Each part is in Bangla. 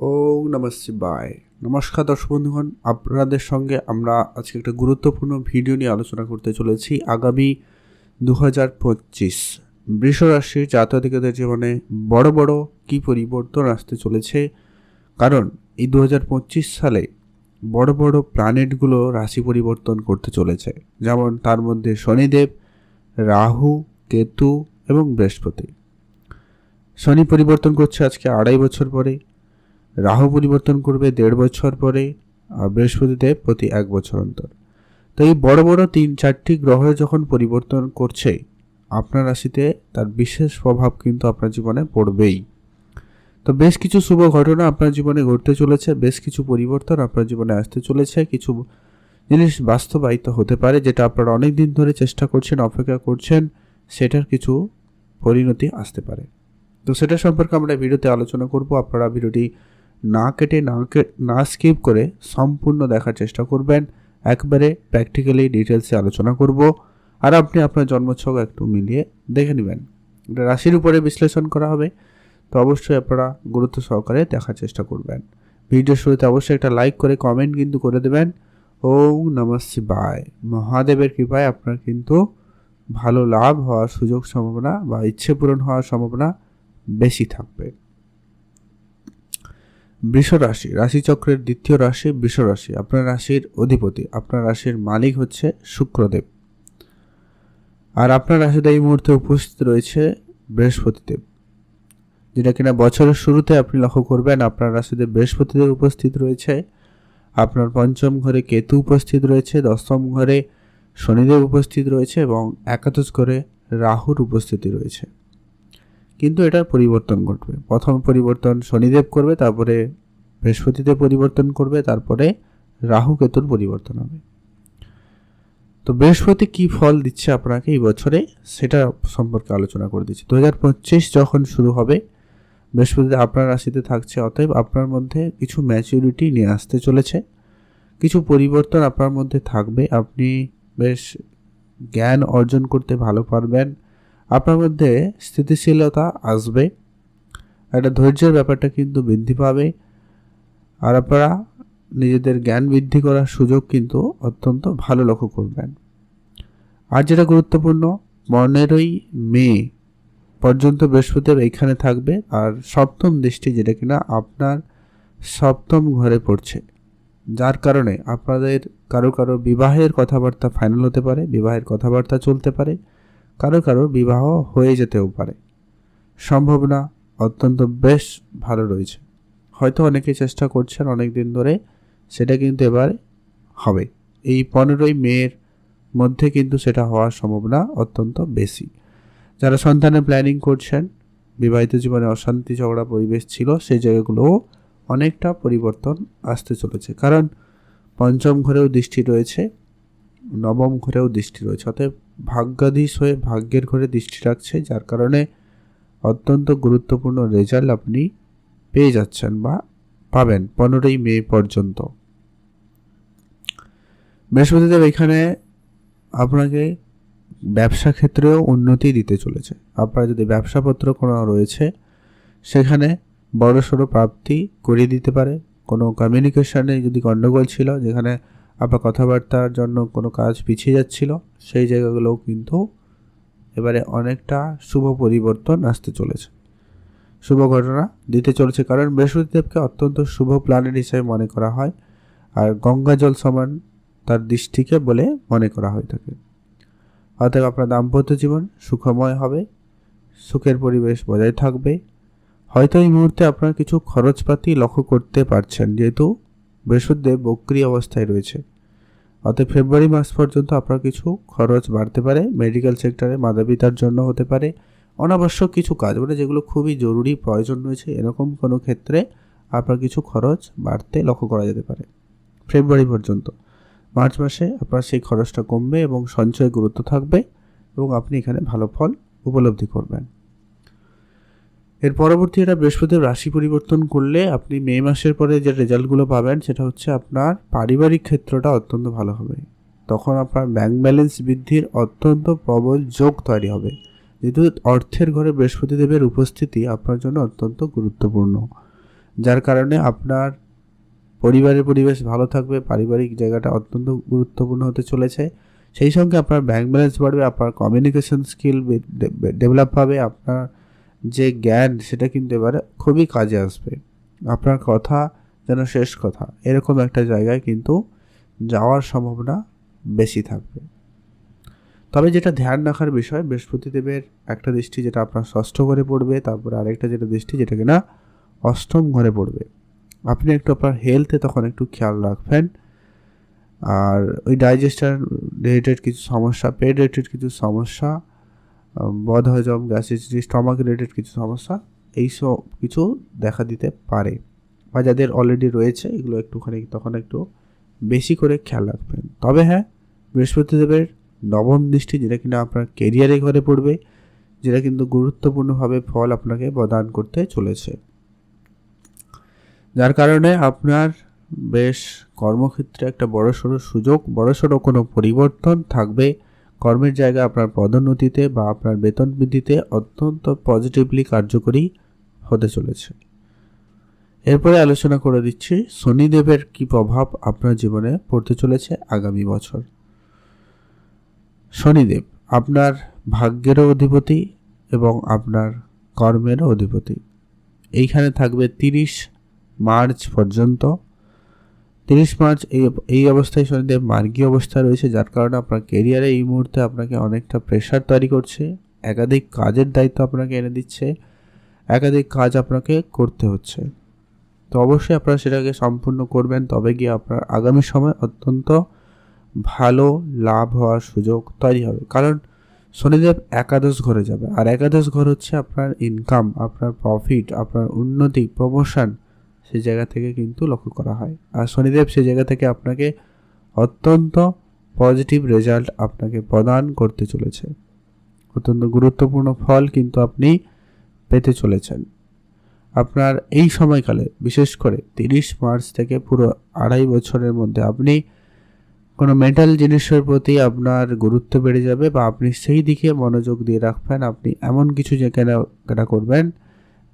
ও নমঃ শিবায়। নমস্কার দর্শক বন্ধুগণ, আপনাদের সঙ্গে আমরা আজকে একটা গুরুত্বপূর্ণ ভিডিও নিয়ে আলোচনা করতে চলেছি আগামী দু হাজার পঁচিশ। বৃষরাশির জাতকদের জীবনে বড় বড় কী পরিবর্তন আসতে চলেছে? কারণ এই দু হাজার পঁচিশ সালে বড় বড় প্ল্যানেটগুলো রাশি পরিবর্তন করতে চলেছে। যেমন তার মধ্যে শনিদেব, রাহু, কেতু এবং বৃহস্পতি। শনি পরিবর্তন করছে আজকে আড়াই বছর পরে। রাহু পরিবর্তন করবে দেড় বছর পরে আর বৃহস্পতিদেব প্রতি এক বছর অন্তর। তো এই বড় বড় তিন চারটি গ্রহ যখন পরিবর্তন করছে, আপনার রাশিতে তার বিশেষ প্রভাব কিন্তু আপনার জীবনে পড়বেই। তো বেশ কিছু শুভ ঘটনা আপনার জীবনে ঘটতে চলেছে, বেশ কিছু পরিবর্তন আপনার জীবনে আসতে চলেছে, কিছু জিনিস বাস্তবায়িত হতে পারে যেটা আপনারা অনেক দিন ধরে চেষ্টা করছেন, অপেক্ষা করছেন, সেটার কিছু পরিণতি আসতে পারে। তো সেটা সম্পর্কে আমরা ভিডিওতে আলোচনা করব, আপনারা ভিডিওটি না কেটে না না স্কিপ করে সম্পূর্ণ দেখার চেষ্টা করবেন। একবারে প্র্যাকটিক্যালি ডিটেলসে আলোচনা করব। আর আপনি আপনার জন্মছক একটু মিলিয়ে দেখে নেবেন। এটা রাশির উপরে বিশ্লেষণ করা হবে। তো অবশ্যই আপনারা গুরুত্ব সহকারে দেখার চেষ্টা করবেন। ভিডিও শুরুতে অবশ্যই একটা লাইক করে কমেন্ট কিন্তু করে দেবেন। ওম নমঃ শিবায়। মহাদেবের কৃপায় আপনার কিন্তু ভালো লাভ হওয়ার সুযোগ সম্ভাবনা বা ইচ্ছে পূরণ হওয়ার সম্ভাবনা বেশি থাকবে। বৃষ রাশি রাশিচক্রের দ্বিতীয় রাশি বৃষ রাশি আপনার রাশির অধিপতি, আপনার রাশির মালিক হচ্ছে শুক্রদেব। আর আপনার রাশিতে এই মুহূর্তে উপস্থিত রয়েছে বৃহস্পতিদেব, যেটা কিনা বছরের শুরুতে আপনি লক্ষ্য করবেন, আপনার রাশিতে বৃহস্পতিদেব উপস্থিত রয়েছে, আপনার পঞ্চম ঘরে কেতু উপস্থিত রয়েছে, দশম ঘরে শনিদেব উপস্থিত রয়েছে এবং একাদশ ঘরে রাহুর উপস্থিতি রয়েছে। কিন্তু এটার পরিবর্তন ঘটবে। প্রথম পরিবর্তন শনিদেব করবে, তারপরে বৃহস্পতিতে পরিবর্তন করবে, তারপরে রাহু কেতুর পরিবর্তন হবে। তো বৃহস্পতি কি ফল দিচ্ছে আপনাকে এই বছরে, সেটা সম্পর্কে আলোচনা করে দিচ্ছি। দু হাজার পঁচিশ যখন শুরু হবে বৃহস্পতি আপনার রাশিতে থাকছে, অতএব আপনার মধ্যে কিছু ম্যাচুরিটি নিয়ে আসতে চলেছে। কিছু পরিবর্তন আপনার মধ্যে থাকবে, আপনি বেশ জ্ঞান অর্জন করতে ভালো পারবেন আপনার মধ্যে স্থিতিশীলতা আসবে, একটা ধৈর্যের ব্যাপারটা কিন্তু বৃদ্ধি পাবে, আর আপনারা নিজেদের জ্ঞান বৃদ্ধি করার সুযোগ কিন্তু অত্যন্ত ভালো লক্ষ্য করবেন। আর যেটা গুরুত্বপূর্ণ পনেরোই মে পর্যন্ত বৃহস্পতিদেব এইখানে থাকবে, আর সপ্তম দৃষ্টি যেটা কিনা আপনার সপ্তম ঘরে পড়ছে। যার কারণে আপনাদের কারও কারও বিবাহের কথাবার্তা ফাইনাল হতে পারে, বিবাহের কথাবার্তা চলতে পারে কারও কারও বিবাহ হয়ে যেতেও পারে। সম্ভাবনা অত্যন্ত বেশ ভালো রয়েছে। হয়তো অনেকে চেষ্টা করছেন অনেক দিন ধরে, সেটা কিন্তু এবার হবে। এই পনেরোই মেয়ের মধ্যে কিন্তু সেটা হওয়ার সম্ভাবনা অত্যন্ত বেশি। যারা সন্তানের প্ল্যানিং করছেন, বিবাহিত জীবনে অশান্তি, ঝগড়া পরিবেশ ছিল, সেই জায়গাগুলোও অনেকটা পরিবর্তন আসতে চলেছে। কারণ পঞ্চম ঘরেও দৃষ্টি রয়েছে, নবম ঘরেও দৃষ্টি রয়েছে। অতএব ভাগ্যাধীশ হয়ে ভাগ্যের ঘরে দৃষ্টি রাখছে, যার কারণে অত্যন্ত গুরুত্বপূর্ণ রেজাল্ট আপনি পেয়ে যাচ্ছেন বা পাবেন পনেরোই মে পর্যন্ত। বৃহস্পতিদেব এখানে আপনাকে ব্যবসা ক্ষেত্রেও উন্নতি দিতে চলেছে। আপনার যদি ব্যবসাপত্র কোনো রয়েছে, সেখানে বড়সড় প্রাপ্তি করিয়ে দিতে পারে। কোনো কমিউনিকেশানে যদি গণ্ডগোল ছিল, যেখানে আপনার কথাবার্তার জন্য কোনো কাজ পিছিয়ে যাচ্ছিল, সেই জায়গাগুলোও কিন্তু এবারে অনেকটা শুভ পরিবর্তন আসতে চলেছে। শুভ ঘটনা দিতে চলেছে কারণ বৃহস্পতিদেবকে অত্যন্ত শুভ প্ল্যানেট হিসেবে মনে করা হয় আর গঙ্গা জল সমান তার দৃষ্টিকে বলে মনে করা হয়ে থাকে। অতএব আপনার দাম্পত্য জীবন সুখময় হবে, সুখের পরিবেশ বজায় থাকবে। হয়তো এই মুহূর্তে আপনার কিছু খরচপাতি লক্ষ্য করতে পারছেন, যেহেতু বৃহস্পতিদেব বক্রি অবস্থায় রয়েছে। অতএব ফেব্রুয়ারি মাস পর্যন্ত আপনার কিছু খরচ বাড়তে পারে মেডিকেল সেক্টরে মাদাপিতার জন্য হতে পারে, অনাবশ্যক কিছু কাজ মানে যেগুলো খুবই জরুরি, প্রয়োজন রয়েছে, এরকম কোনো ক্ষেত্রে আপনার কিছু খরচ বাড়তে লক্ষ্য করা যেতে পারে। ফেব্রুয়ারি পর্যন্ত। মার্চ মাসে আপনার সেই খরচটা কমবে এবং সঞ্চয় গুরুত্ব থাকবে এবং আপনি এখানে ভালো ফল উপলব্ধি করবেন। এর পরবর্তী এটা বৃহস্পতির রাশি পরিবর্তন করলে আপনি মে মাসের পরে যে রেজাল্টগুলো পাবেন, সেটা হচ্ছে আপনার পারিবারিক ক্ষেত্রটা অত্যন্ত ভালো হবে। তখন আপনার ব্যাংক ব্যালেন্স বৃদ্ধির অত্যন্ত প্রবল যোগ তৈরি হবে। যেহেতু অর্থের ঘরে বৃহস্পতিদেবের উপস্থিতি আপনার জন্য অত্যন্ত গুরুত্বপূর্ণ। যার কারণে আপনার পরিবারের পরিবেশ ভালো থাকবে, পারিবারিক জায়গাটা অত্যন্ত গুরুত্বপূর্ণ হতে চলেছে। সেই সঙ্গে আপনার ব্যাংক ব্যালেন্স বাড়বে, আপনার কমিউনিকেশন স্কিল ডেভেলপ হবে, আপনার যে জ্ঞান, সেটা কিন্তু এবারে খুবই কাজে আসবে। আপনার কথা যেন শেষ কথা, এরকম একটা জায়গায় কিন্তু যাওয়ার সম্ভাবনা বেশি থাকবে। তবে যেটা ধ্যান রাখার বিষয় বৃহস্পতি দেবের একটা দৃষ্টি যেটা আপনার ষষ্ঠ ঘরে পড়বে, তারপরে আরেকটা যেটা দৃষ্টি যেটা কিনা অষ্টম ঘরে পড়বে। আপনি একটু আপনার হেলথে তখন একটু খেয়াল রাখবেন। আর ওই ডাইজেস্টার রিলেটেড কিছু সমস্যা পেট রিলেটেড কিছু সমস্যা বধ হজম গ্যাসিসিটি স্টমাক রিলেটেড কিছু সমস্যা, এইসব কিছু দেখা দিতে পারে। বা যাদের অলরেডি রয়েছে, এগুলো একটুখানি তখন একটু বেশি করে খেয়াল রাখবেন। তবে হ্যাঁ বৃহস্পতিদেবের নবম দৃষ্টি, যেটা কিনা আপনার কেরিয়ারে ঘরে পড়বে, যেটা কিন্তু গুরুত্বপূর্ণভাবে ফল আপনাকে প্রদান করতে চলেছে। যার কারণে আপনার বেশ কর্মক্ষেত্রে একটা বড়সড় সুযোগ, বড়সড় কোনো পরিবর্তন থাকবে কর্মের জায়গা আপনার পদোন্নতিতে বা আপনার বেতন বৃদ্ধিতে অত্যন্ত পজিটিভলি কার্যকরী হতে চলেছে। এরপরে আলোচনা করে দিচ্ছি, শনিদেবের কি প্রভাব আপনার জীবনে পড়তে চলেছে আগামী বছর? শনিদেব, আপনার ভাগ্যেরও অধিপতি এবং আপনার কর্মেরও অধিপতি। এইখানে থাকবে তিরিশ মার্চ পর্যন্ত তিরিশ মার্চ এই এই অবস্থায় শনিদেব মার্গীয় অবস্থা রয়েছে, যার কারণে আপনার কেরিয়ারে এই মুহূর্তে আপনাকে অনেকটা প্রেশার তৈরি করছে। একাধিক কাজের দায়িত্ব আপনাকে এনে দিচ্ছে, একাধিক কাজ আপনাকে করতে হচ্ছে। তো অবশ্যই আপনারা সেটাকে সম্পূর্ণ করবেন, তবে গিয়ে আপনার আগামী সময় অত্যন্ত ভালো লাভ হওয়ার সুযোগ তৈরি হবে। কারণ শনিদেব একাদশ ঘরে যাবে, আর একাদশ ঘর হচ্ছে আপনার ইনকাম আপনার প্রফিট আপনার উন্নতি প্রমোশন সেই জায়গা থেকে কিন্তু লক্ষ্য করা হয়। আর শনিদেব সেই জায়গা থেকে আপনাকে অত্যন্ত পজিটিভ রেজাল্ট আপনাকে প্রদান করতে চলেছে। অত্যন্ত গুরুত্বপূর্ণ ফল কিন্তু আপনি পেতে চলেছেন। আপনার এই সময়কালে, বিশেষ করে তিরিশ মার্চ থেকে পুরো আড়াই বছরের মধ্যে আপনি কোনো মেটাল জিনিসের প্রতি আপনার গুরুত্ব বেড়ে যাবে বা আপনি সেই দিকে মনোযোগ দিয়ে রাখবেন, আপনি এমন কিছু যে কেনা করবেন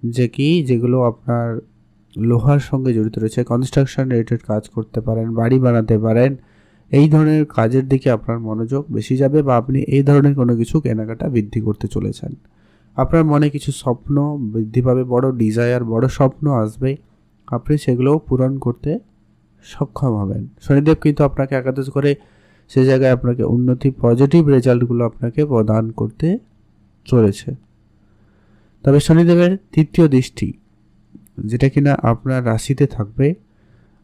যে কি, যেগুলো আপনার লোহার সঙ্গে জড়িত রয়েছে। কনস্ট্রাকশন রিলেটেড কাজ করতে পারেন, বাড়ি বানাতে পারেন। এই ধরনের কাজের দিকে আপনার মনোযোগ বেশি যাবে বা আপনি এই ধরনের কোনো কিছু কেনাকাটা বৃদ্ধি করতে চলেছেন। আপনার মনে কিছু স্বপ্ন বৃদ্ধি পাবে, বড় ডিজায়ার বড় স্বপ্ন আসবে। আপনি সেগুলোও পূরণ করতে সক্ষম হবেন। শনিদেব কিন্তু আপনাকে একাদশ করে সে জায়গায় আপনাকে উন্নতি পজিটিভ রেজাল্টগুলো আপনাকে প্রদান করতে চলেছে। তবে শনিদেবের তৃতীয় দৃষ্টি যেটা কিনা আপনার রাশিতে থাকবে,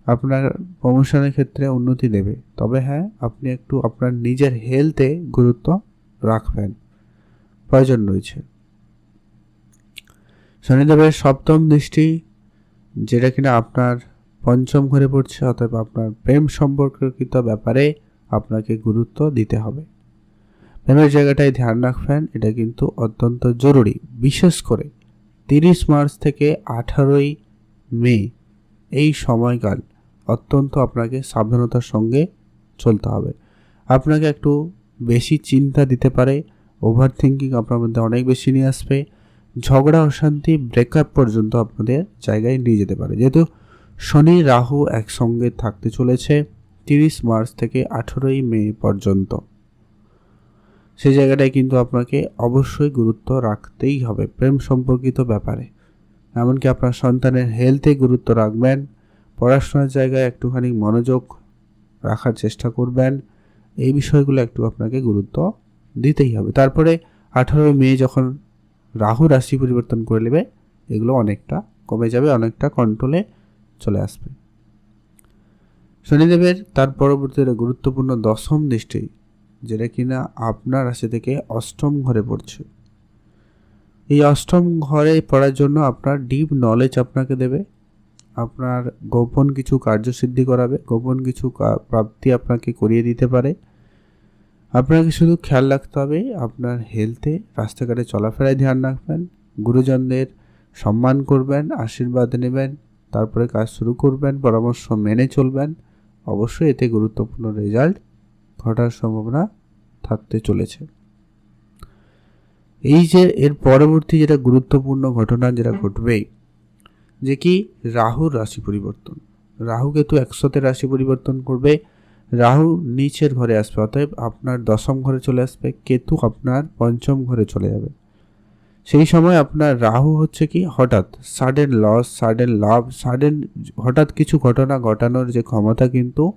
আপনার প্রমোশনের ক্ষেত্রে উন্নতি দেবে। তবে হ্যাঁ আপনি একটু আপনার নিজের হেলথে গুরুত্ব রাখবেন। প্রয়োজন রয়েছে। শনিদেবের সপ্তম দৃষ্টি, যেটা কিনা আপনার পঞ্চম ঘরে পড়ছে অতএব আপনার প্রেম সম্পর্কিত ব্যাপারে আপনাকে গুরুত্ব দিতে হবে। প্রেমের জায়গাটায় ধ্যান রাখবেন, এটা কিন্তু অত্যন্ত জরুরি, বিশেষ করে তিরিশ মার্চ থেকে আঠারোই মে এই সময়কাল অত্যন্ত আপনাকে সাবধানতার সঙ্গে চলতে হবে। আপনাকে একটু বেশি চিন্তা দিতে পারে ওভার থিঙ্কিং আপনার মধ্যে অনেক বেশি নিয়ে আসবে, ঝগড়া, অশান্তি ব্রেকআপ পর্যন্ত আপনাদের জায়গায় নিয়ে যেতে পারে। যেহেতু শনি, রাহু একসঙ্গে থাকতে চলেছে তিরিশ মার্চ থেকে আঠেরোই মে পর্যন্ত। সেই জায়গাটায় কিন্তু আপনাকে অবশ্যই গুরুত্ব রাখতেই হবে প্রেম সম্পর্কিত ব্যাপারে। এমনকি আপনার সন্তানের হেলথে গুরুত্ব রাখবেন, পড়াশোনার জায়গায় একটুখানি মনোযোগ রাখার চেষ্টা করবেন, এই বিষয়গুলো একটু আপনাকে গুরুত্ব দিতেই হবে। তারপরে আঠারোই মে যখন রাহু রাশি পরিবর্তন করে নেবে, এগুলো অনেকটা কমে যাবে, অনেকটা কন্ট্রোলে চলে আসবে। শনিদেবের তার পরবর্তীতে গুরুত্বপূর্ণ দশম দৃষ্টি যেটা কিনা আপনার রাশি থেকে অষ্টম ঘরে পড়ছে। এই অষ্টম ঘরে পড়ার জন্য আপনার ডিপ নলেজ আপনাকে দেবে। আপনার গোপন কিছু কার্যসিদ্ধি করাবে, গোপন কিছু প্রাপ্তি আপনাকে করিয়ে দিতে পারে। আপনাকে শুধু খেয়াল রাখতে হবে আপনার হেলথে রাস্তাঘাটে চলাফেরায় ধ্যান রাখবেন, গুরুজনদের সম্মান করবেন, আশীর্বাদ নেবেন, তারপরে কাজ শুরু করবেন, পরামর্শ মেনে চলবেন, অবশ্যই এতে গুরুত্বপূর্ণ রেজাল্ট ঘটার সম্ভাবনা থাকতে চলেছে। এই যে এর পরবর্তী যেটা গুরুত্বপূর্ণ ঘটনা যেটা ঘটবেই যে কি রাহুর রাশি পরিবর্তন। রাহু কেতু একসাথে রাশি পরিবর্তন করবে। রাহু নিচের ঘরে আসবে, অতএব আপনার দশম ঘরে চলে আসবে, কেতু আপনার পঞ্চম ঘরে চলে যাবে। সেই সময় আপনার রাহু হচ্ছে কি, হঠাৎ সাডেন লস সাডেন লাভ সাডেন হঠাৎ কিছু ঘটনা ঘটানোর যে ক্ষমতা কিন্তু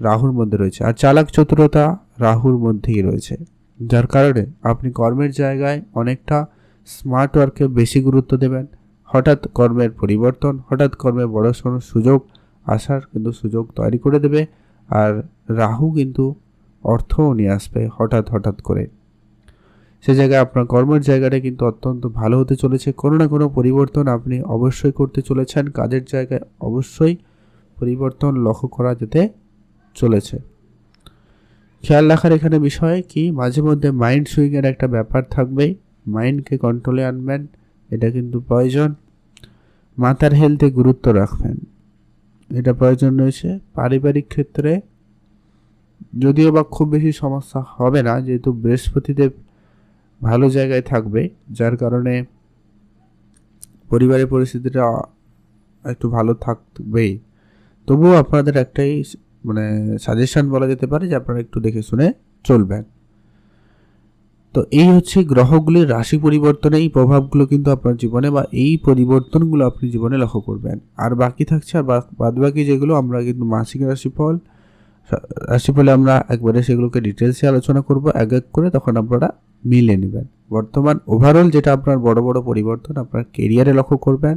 রাহুর মধ্যে রয়েছে। আর চালাক চতুরতা রাহুর মধ্যেই রয়েছে। যার কারণে আপনি কর্মের জায়গায় অনেকটা স্মার্ট ওয়ার্কে বেশি গুরুত্ব দেবেন। হঠাৎ কর্মের পরিবর্তন, হঠাৎ কর্মে বড় সড়ো সুযোগ আসার কিন্তু সুযোগ তৈরি করে দেবে। আর রাহু কিন্তু অর্থও নিয়ে আসবে হঠাৎ হঠাৎ করে। সে জায়গায় আপনার কর্মের জায়গাটা কিন্তু অত্যন্ত ভালো হতে চলেছে। কোনো না কোনো পরিবর্তন আপনি অবশ্যই করতে চলেছেন। কাজের জায়গায় অবশ্যই পরিবর্তন লক্ষ্য করা যেতে চলেছে। খেয়াল রাখার এখানে বিষয় কি, মাঝে মধ্যে মাইন্ড সুইংয়ের একটা ব্যাপার থাকবে মাইন্ডকে কন্ট্রোলে আনবেন, এটা কিন্তু প্রয়োজন। মাথার হেলথে গুরুত্ব রাখবেন। এটা প্রয়োজন রয়েছে পারিবারিক ক্ষেত্রে। যদিও বা খুব বেশি সমস্যা হবে না, যেহেতু বৃহস্পতিদেব ভালো জায়গায় থাকবে, যার কারণে পরিবারের পরিস্থিতিটা একটু ভালো থাকবেই। তবুও আপনাদের একটাই মানে সাজেশন বলা যেতে পারে যে আপনারা একটু দেখে শুনে চলবেন। তো এই হচ্ছে গ্রহগুলির রাশি পরিবর্তনে এই প্রভাবগুলো কিন্তু আপনার জীবনে বা এই পরিবর্তনগুলো আপনি জীবনে লক্ষ্য করবেন। আর বাকি থাকছে আর বাদ বাকি যেগুলো আমরা কিন্তু মাসিক রাশিফল, রাশিফলে আমরা একবারে সেগুলোকে ডিটেলসে আলোচনা করব, এক এক করে তখন আপনারা মিলে নেবেন। বর্তমান ওভারঅল যেটা আপনার বড় বড় পরিবর্তন, আপনার কেরিয়ারে লক্ষ্য করবেন,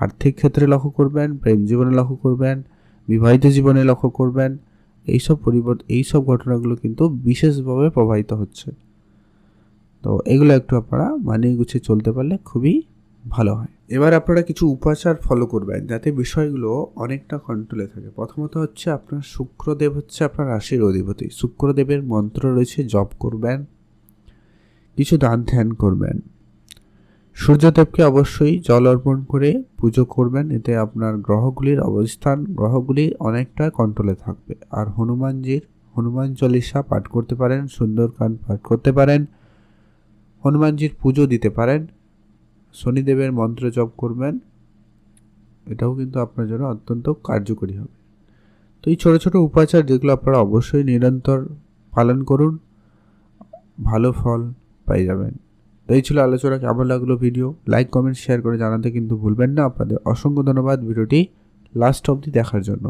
আর্থিক ক্ষেত্রে লক্ষ্য করবেন, প্রেম জীবনে লক্ষ্য করবেন বিবাহিত জীবনে লক্ষ্য করবেন, এইসব পরিবর্তন এইসব ঘটনাগুলো কিন্তু বিশেষভাবে প্রভাবিত হচ্ছে। তো এগুলো একটু আপনারা মানিয়ে গুছিয়ে চলতে পারলে খুবই ভালো হয়। এবার আপনারা কিছু উপাচার ফলো করবেন, যাতে বিষয়গুলো অনেকটা কন্ট্রোলে থাকে। প্রথমত হচ্ছে আপনার শুক্রদেব হচ্ছে আপনার রাশির অধিপতি। শুক্রদেবের মন্ত্র রয়েছে, জপ করবেন, কিছু দান ধ্যান করবেন। সূর্যদেবকে অবশ্যই জল অর্পণ করে পুজো করবেন। এতে আপনার গ্রহগুলির অবস্থান, গ্রহগুলি অনেকটা কন্ট্রোলে থাকবে। আর হনুমানজির, হনুমান চল্লিশা পাঠ করতে পারেন সুন্দরকাণ্ড পাঠ করতে পারেন, হনুমানজির পুজো দিতে পারেন, শনিদেবের মন্ত্র জপ করবেন। এটাও কিন্তু আপনার জন্য অত্যন্ত কার্যকরী হবে। তো এই ছোটো ছোটো উপাচার যেগুলো আপনারা অবশ্যই নিরন্তর পালন করুন, ভালো ফল পাই যাবেন। তো এই ছিল আলোচনা, কেমন লাগল ভিডিও লাইক কমেন্ট শেয়ার করে জানাতে কিন্তু ভুলবেন না। আপনাদের অসংখ্য ধন্যবাদ ভিডিওটি লাস্ট অবধি দেখার জন্য।